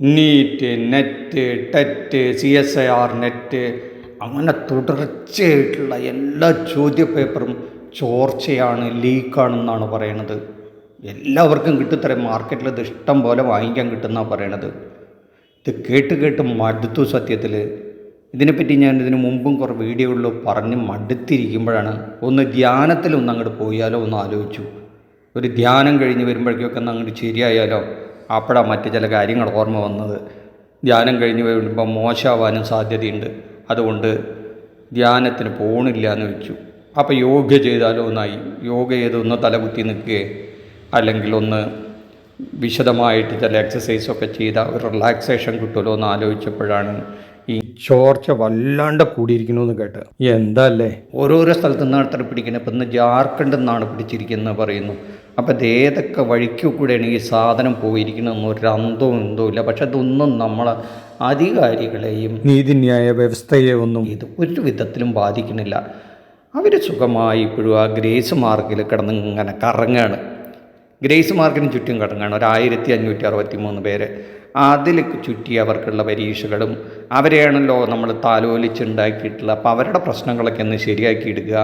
NEET NET TET C S I R NET. അങ്ങനെ തുടർച്ചയായിട്ടുള്ള എല്ലാ ചോദ്യപേപ്പറും ചോർച്ചയാണ് ലീക്കാണെന്നാണ് പറയണത്. എല്ലാവർക്കും കിട്ടിത്തരം മാർക്കറ്റിൽ ഇത് ഇഷ്ടം പോലെ വാങ്ങിക്കാൻ കിട്ടുന്നതാണ് പറയണത്. ഇത് കേട്ട് കേട്ട് മടുത്തു സത്യത്തിൽ ഇതിനെപ്പറ്റി ഞാൻ ഇതിന് മുമ്പും കുറേ വീഡിയോകളിൽ പറഞ്ഞ് മടുത്തിരിക്കുമ്പോഴാണ് ഒന്ന് ധ്യാനത്തിലൊന്ന് അങ്ങോട്ട് പോയാലോ ഒന്ന് ആലോചിച്ചു. ഒരു ധ്യാനം കഴിഞ്ഞ് വരുമ്പോഴേക്കൊക്കെ ഒന്ന് അങ്ങോട്ട് ശരിയായാലോ? അപ്പോഴാണ് മറ്റു ചില കാര്യങ്ങൾ ഓർമ്മ വന്നത്. ധ്യാനം കഴിഞ്ഞ് വരുമ്പോൾ മോശമാവാനും സാധ്യതയുണ്ട്. അതുകൊണ്ട് ധ്യാനത്തിന് പോണില്ല എന്ന് വെച്ചു. അപ്പോൾ യോഗ ചെയ്താലോ ഒന്നായി യോഗ ചെയ്തൊന്ന് തലകുത്തി നിൽക്കുകയെ അല്ലെങ്കിൽ ഒന്ന് വിശദമായിട്ട് ചില എക്സസൈസൊക്കെ ചെയ്താൽ ഒരു റിലാക്സേഷൻ കിട്ടുമല്ലോ എന്ന് ആലോചിച്ചപ്പോഴാണ് ചോർച്ച വല്ലാണ്ട് കൂടിയിരിക്കുന്നു എന്ന് കേട്ട്. എന്താ അല്ലേ ഓരോരോ സ്ഥലത്തു നിന്നാണ് അത്ര പിടിക്കുന്നത്. ഇപ്പം ഇന്ന് ജാർഖണ്ഡിൽ നിന്നാണ് പിടിച്ചിരിക്കുന്നത് പറയുന്നു. അപ്പം ഇത് ഏതൊക്കെ വഴിക്ക് കൂടെയാണ് ഈ സാധനം പോയിരിക്കണമെന്ന് ഒരു അന്തവും എന്തോ ഇല്ല. പക്ഷെ അതൊന്നും നമ്മളെ അധികാരികളെയും നീതിന്യായ വ്യവസ്ഥയെ ഒന്നും ഇത് ഒരു വിധത്തിലും ബാധിക്കുന്നില്ല. അവർ സുഖമായി ഇപ്പോഴും ആ ഗ്രേസ് മാർക്കിൽ കിടന്ന് ഇങ്ങനെ കറങ്ങാണ്. ഗ്രേസ് മാർക്കിന് ചുറ്റും കിടങ്ങാണ് ഒരു ആയിരത്തി അഞ്ഞൂറ്റി അറുപത്തി മൂന്ന് പേര്. അതിൽ ചുറ്റി അവർക്കുള്ള പരീക്ഷകളും അവരെയാണല്ലോ നമ്മൾ താലോലിച്ചുണ്ടാക്കിയിട്ടുള്ള അപ്പോൾ അവരുടെ പ്രശ്നങ്ങളൊക്കെ ഒന്ന് ഇടുക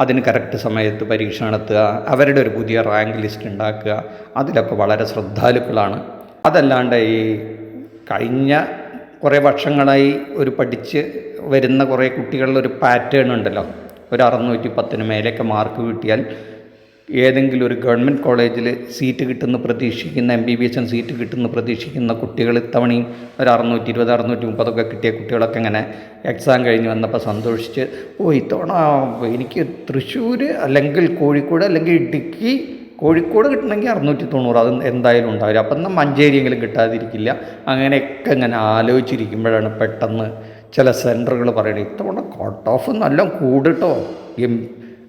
അതിന് കറക്റ്റ് സമയത്ത് പരീക്ഷ നടത്തുക അവരുടെ ഒരു പുതിയ റാങ്ക് ലിസ്റ്റ് ഉണ്ടാക്കുക അതിലൊക്കെ വളരെ ശ്രദ്ധാലുക്കളാണ്. അതല്ലാണ്ട് ഈ കഴിഞ്ഞ കുറേ വർഷങ്ങളായി ഒരു പഠിച്ച് വരുന്ന കുറേ കുട്ടികളിൽ ഒരു പാറ്റേൺ ഉണ്ടല്ലോ. ഒരു അറുന്നൂറ്റി പത്തിന് മേലെയൊക്കെ മാർക്ക് കിട്ടിയാൽ ഏതെങ്കിലും ഒരു ഗവൺമെന്റ് കോളേജിൽ സീറ്റ് കിട്ടുന്ന പ്രതീക്ഷിക്കുന്ന M B B S seat കിട്ടുന്ന പ്രതീക്ഷിക്കുന്ന കുട്ടികൾ ഇത്തവണയും ഒരു അറുന്നൂറ്റി ഇരുപത് അറുന്നൂറ്റി മുപ്പതൊക്കെ കിട്ടിയ കുട്ടികളൊക്കെ ഇങ്ങനെ എക്സാം കഴിഞ്ഞ് വന്നപ്പോൾ സന്തോഷിച്ച് ഓ ഇത്തവണ എനിക്ക് തൃശ്ശൂർ അല്ലെങ്കിൽ കോഴിക്കോട് അല്ലെങ്കിൽ ഇടുക്കി കോഴിക്കോട് കിട്ടണമെങ്കിൽ അറുന്നൂറ്റി തൊണ്ണൂറ് അത് എന്തായാലും ഉണ്ടാവില്ല. അപ്പം എന്നാൽ മഞ്ചേരിയെങ്കിലും കിട്ടാതിരിക്കില്ല. അങ്ങനെയൊക്കെ ഇങ്ങനെ ആലോചിച്ചിരിക്കുമ്പോഴാണ് പെട്ടെന്ന് ചില സെന്ററുകൾ പറയുന്നത് ഇത്തവണ കട്ട് ഓഫ് നല്ല കൂടിട്ടോ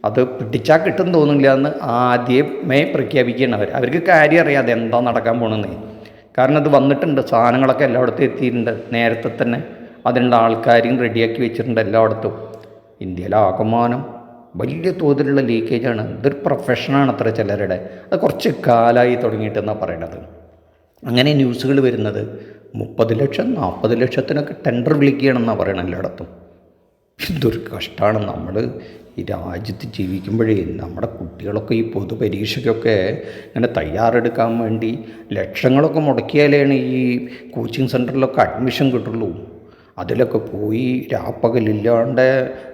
അത് പിടിച്ചാൽ കിട്ടും തോന്നില്ല എന്ന് ആദ്യമേ പ്രഖ്യാപിക്കുകയാണ് അവർ. അവർക്ക് കാര്യം അറിയാതെ എന്താ നടക്കാൻ പോകണമെന്ന് കാരണം അത് വന്നിട്ടുണ്ട് സാധനങ്ങളൊക്കെ എല്ലായിടത്തും എത്തിയിട്ടുണ്ട്. നേരത്തെ തന്നെ അതിനുള്ള ആൾക്കാരെയും റെഡിയാക്കി വെച്ചിട്ടുണ്ട് എല്ലായിടത്തും. ഇന്ത്യയിലെ ആകമാനം വലിയ തോതിലുള്ള ലീക്കേജാണ് ഇതൊരു പ്രൊഫഷനാണ് അത്ര ചിലരുടെ. അത് കുറച്ച് കാലമായി തുടങ്ങിയിട്ടെന്നാണ് പറയണത്. അങ്ങനെ ന്യൂസുകൾ വരുന്നത് മുപ്പത് ലക്ഷം നാൽപ്പത് ലക്ഷത്തിനൊക്കെ ടെൻഡർ വിളിക്കുകയാണെന്നാണ് പറയണത് എല്ലായിടത്തും. എന്തൊരു കഷ്ടമാണ് നമ്മൾ ഈ രാജ്യത്ത് ജീവിക്കുമ്പോഴേ. നമ്മുടെ കുട്ടികളൊക്കെ ഈ പൊതുപരീക്ഷയ്ക്കൊക്കെ ഇങ്ങനെ തയ്യാറെടുക്കാൻ വേണ്ടി ലക്ഷങ്ങളൊക്കെ മുടക്കിയാലാണ് ഈ കോച്ചിങ് സെന്ററിലൊക്കെ അഡ്മിഷൻ കിട്ടുള്ളൂ. അതിലൊക്കെ പോയി രാപ്പകലില്ലാണ്ട്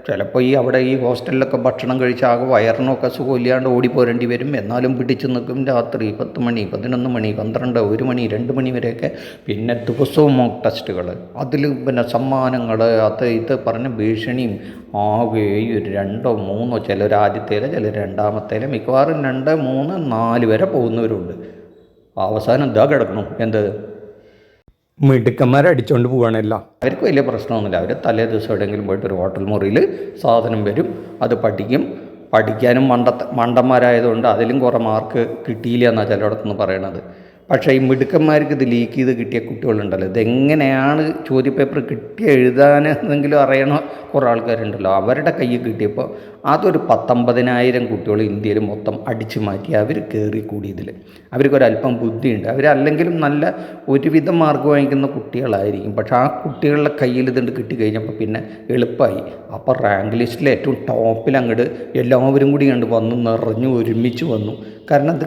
ചിലപ്പോൾ ഈ അവിടെ ഈ ഹോസ്റ്റലിലൊക്കെ ഭക്ഷണം കഴിച്ച് ആകെ വയറിനൊക്കെ സുഖമില്ലാണ്ട് ഓടിപ്പോരേണ്ടി വരും. എന്നാലും പിടിച്ചു നിൽക്കും രാത്രി പത്ത് മണി പതിനൊന്ന് മണി പന്ത്രണ്ട് ഒരു മണി രണ്ട് മണി വരെയൊക്കെ പിന്നെ ദിവസവും മോക്ക് ടെസ്റ്റുകൾ അതിൽ പിന്നെ സമ്മാനങ്ങൾ അത് ഇത് പറഞ്ഞ ഭീഷണിയും ആകെ ഒരു രണ്ടോ മൂന്നോ ചിലർ ആദ്യത്തേലെ ചിലർ രണ്ടാമത്തേലെ മിക്കവാറും രണ്ട് മൂന്ന് നാല് വരെ പോകുന്നവരുണ്ട്. അവസാനം ഇതാ കിടക്കണം എന്ത്? മിടുക്കന്മാരെ അടിച്ചുകൊണ്ട് പോവുകയാണല്ല അവർക്ക് വലിയ പ്രശ്നമൊന്നുമില്ല. അവർ തലേ ദിവസം എവിടെയെങ്കിലും പോയിട്ട് ഒരു ഹോട്ടൽ മുറിയിൽ സാധനം വരും അത് പഠിക്കും. പഠിക്കാനും മണ്ട മണ്ടന്മാരായതുകൊണ്ട് അതിലും കുറേ മാർക്ക് കിട്ടിയില്ല എന്നാണ് ചിലയിടത്തുനിന്ന് പറയണത്. പക്ഷേ ഈ മിടുക്കന്മാർക്ക് ഇത് ലീക്ക് ചെയ്ത് കിട്ടിയ കുട്ടികളുണ്ടല്ലോ. ഇതെങ്ങനെയാണ് ചോദ്യപേപ്പർ കിട്ടിയ എഴുതാനെന്നെങ്കിലും അറിയണ കുറേ ആൾക്കാരുണ്ടല്ലോ. അവരുടെ കയ്യിൽ കിട്ടിയപ്പോൾ അതൊരു പത്തൊമ്പതിനായിരം കുട്ടികൾ ഇന്ത്യയിൽ മൊത്തം അടിച്ചു മാറ്റി അവർ കയറിക്കൂടിയതിൽ. അവർക്കൊരല്പം ബുദ്ധിയുണ്ട്. അവരല്ലെങ്കിലും നല്ല ഒരുവിധം മാർക്ക് വാങ്ങിക്കുന്ന കുട്ടികളായിരിക്കും. പക്ഷെ ആ കുട്ടികളുടെ കയ്യിൽ ഇതുണ്ട് കിട്ടിക്കഴിഞ്ഞപ്പോൾ പിന്നെ എളുപ്പമായി. അപ്പോൾ റാങ്ക് ലിസ്റ്റിൽ ഏറ്റവും ടോപ്പിൽ അങ്ങോട്ട് എല്ലാവരും കൂടി കണ്ട് വന്നു നിറഞ്ഞു ഒരുമിച്ച് വന്നു. കാരണം അത്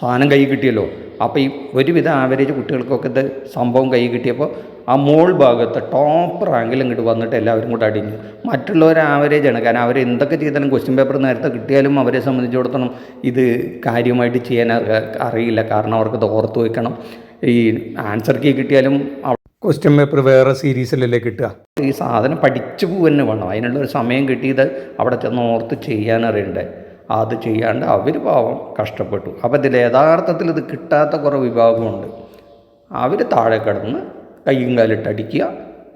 സാധനം കൈ കിട്ടിയല്ലോ. അപ്പോൾ ഈ ഒരുവിധം ആവറേജ് കുട്ടികൾക്കൊക്കെ ഇത് സംഭവം കൈ കിട്ടിയപ്പോൾ ആ മോൾ ഭാഗത്ത് ടോപ്പ് റാങ്കിൽ ഇങ്ങോട്ട് വന്നിട്ട് എല്ലാവരും കൂടെ അടിഞ്ഞു. മറ്റുള്ളവർ ആവറേജാണ് കാരണം അവർ എന്തൊക്കെ ചെയ്താലും ക്വസ്റ്റ്യൻ പേപ്പർ നേരത്തെ കിട്ടിയാലും അവരെ സംബന്ധിച്ചിടത്തോളം ഇത് കാര്യമായിട്ട് ചെയ്യാൻ അറിയില്ല. കാരണം അവർക്ക് ഇത് ഓർത്ത് വയ്ക്കണം ഈ ആൻസർ കീ കിട്ടിയാലും ക്വസ്റ്റ്യൻ പേപ്പർ വേറെ സീരീസിലല്ലേ കിട്ടുക? ഈ സാധനം പഠിച്ചു പോവുക വേണം. അതിനുള്ള ഒരു സമയം കിട്ടിയത് അവിടെ ചെന്ന് ഓർത്ത് ചെയ്യാനറിയണ്ടേ അത് ചെയ്യാണ്ട് അവർ പാവം കഷ്ടപ്പെട്ടു. അപ്പോൾ ഇതിൽ യഥാർത്ഥത്തിൽ ഇത് കിട്ടാത്ത കുറേ വിഭാഗമുണ്ട്. അവർ താഴെ കിടന്ന് കയ്യും കാലിട്ട് അടിക്കുക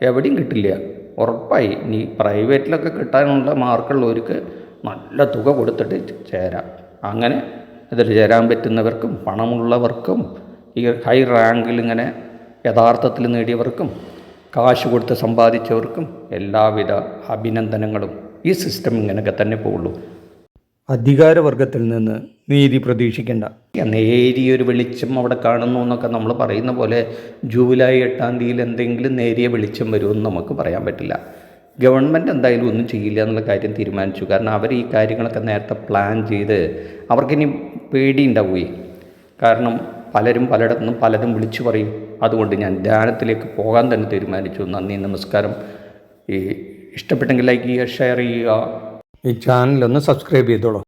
എവിടെയും കിട്ടില്ല. ഉറപ്പായി. ഇനി പ്രൈവറ്റിലൊക്കെ കിട്ടാനുള്ള മാർക്കുള്ളവർക്ക് നല്ല തുക കൊടുത്തിട്ട് ചേരാം. അങ്ങനെ ഇതിൽ ചേരാൻ പറ്റുന്നവർക്കും പണമുള്ളവർക്കും ഈ ഹൈ റാങ്കിൽ ഇങ്ങനെ യഥാർത്ഥത്തിൽ നേടിയവർക്കും കാശ് കൊടുത്ത് സമ്പാദിച്ചവർക്കും എല്ലാവിധ അഭിനന്ദനങ്ങളും ഈ സിസ്റ്റം ഇങ്ങനെയൊക്കെ തന്നെ പോവുള്ളൂ. അധികാരവർഗത്തിൽ നിന്ന് നീതി പ്രതീക്ഷിക്കേണ്ട. നേരിയ ഒരു വെളിച്ചം അവിടെ കാണുന്നു എന്നൊക്കെ നമ്മൾ പറയുന്ന പോലെ ജൂലൈ എട്ടാം തീയതിയിൽ എന്തെങ്കിലും നേരിയ വെളിച്ചം വരുമെന്ന് നമുക്ക് പറയാൻ പറ്റില്ല. ഗവൺമെന്റ് എന്തായാലും ഒന്നും ചെയ്യില്ല എന്നുള്ള കാര്യം തീരുമാനിച്ചു. കാരണം അവർ ഈ കാര്യങ്ങളൊക്കെ നേരത്തെ പ്ലാൻ ചെയ്ത് അവർക്കിനി പേടിയുണ്ടാവുകയെ. കാരണം പലരും പലയിടത്തുനിന്നും പലതും വിളിച്ചു പറയും. അതുകൊണ്ട് ഞാൻ ധ്യാനത്തിലേക്ക് പോകാൻ തന്നെ തീരുമാനിച്ചു. നന്ദി നമസ്കാരം. ഈ ഇഷ്ടപ്പെട്ടെങ്കിൽ ലൈക്ക് ചെയ്യുക ഷെയർ ചെയ്യുക. ഈ ചാനലൊന്ന് സബ്സ്ക്രൈബ് ചെയ്തോളൂ.